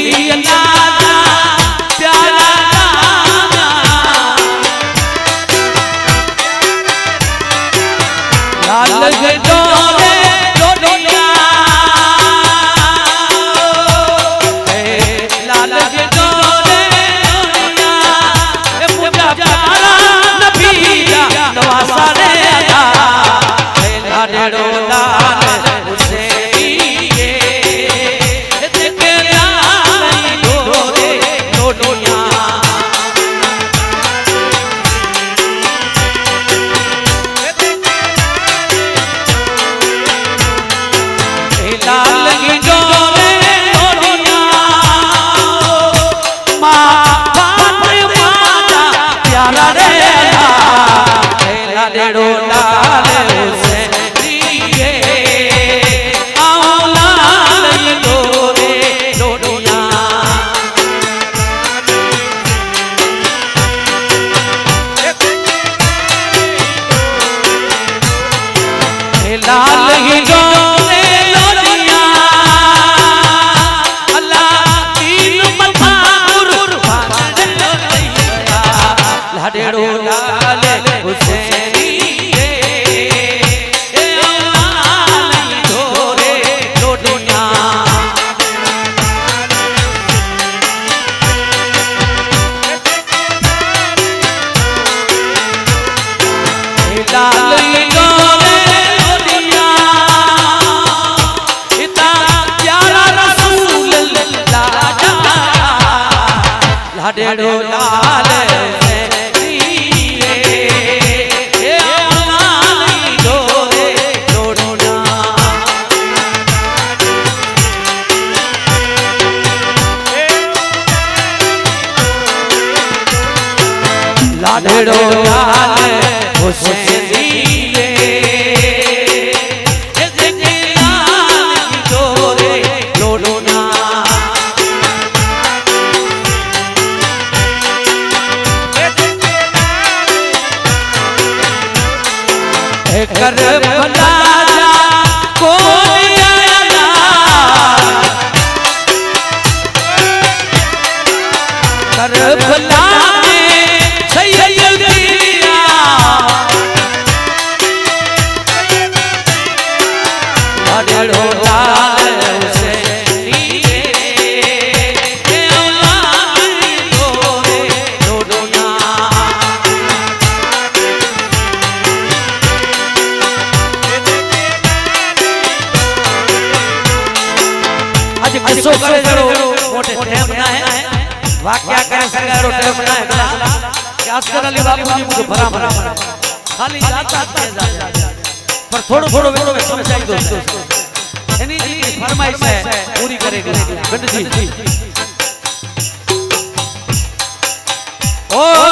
Ali, લાડેડો લાલ લાડેડો લાલ હુસૈની રે कर भला किसो करे सरो मोटे ठेम ना है वाक्या करे सरगारो ठेम ना है क्या असगर अली बाबू जी मुझे भरा भरा खाली जाता जाता पर थोड़ो थोड़ो वे समझाई दोस्तों એની ફરમાઈશ છે પૂરી કરે ગણજી ઓ